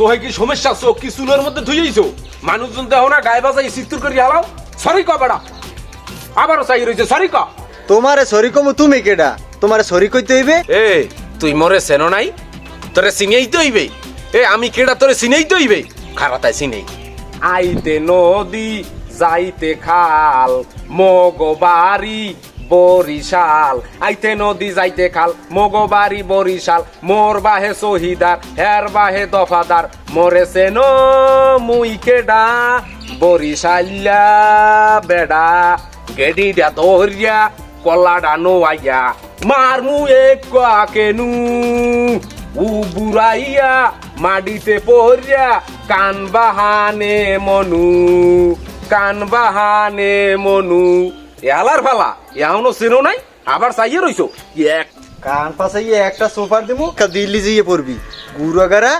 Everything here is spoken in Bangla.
সোহে কি সমস্যা? চোখ কি চুলের মধ্যে ধুইয়েছো মানুষজন দেহ না গায়ে বাজাই সিত্তুর করি হালাও। সরি ক বেড়া। আবারও চাই রয়েছে সরি ক তোমারে সরি কমু তুমি কেডা? তোমারে সরি কইতে হইবে? এ তুই মরে সেনো নাই? তোরে চিনেই তো হইবে। এ আমি কেডা তোরে চিনেই তো হইবে? খারাতায় চিনেই। আইতে নদী যাইতে খাল মগবাড়ি বরিশাল। আইতে নদী যাইতে খাল মগবাড়ি বরিশাল। মোর বাহে শহীদার হের বাহে দফাদার। মরে সেন মুই কেডা? বরিশাল্লা বেডা। গেডিটা ধরিয়া কলাডা নোয়াইয়া মার মু এক কেনু উ বুড়াইয়া মাটিতে পড়িয়া, কান বাহানে মনু। কান বাহানে মনু। এলার ফালা এখনও চিনো নাই, আবার চাইয়ে রইছো। এক কান পাশে একটা সোফার দিমু দিল্লি যেয়ে পড়বি। গুরু গারা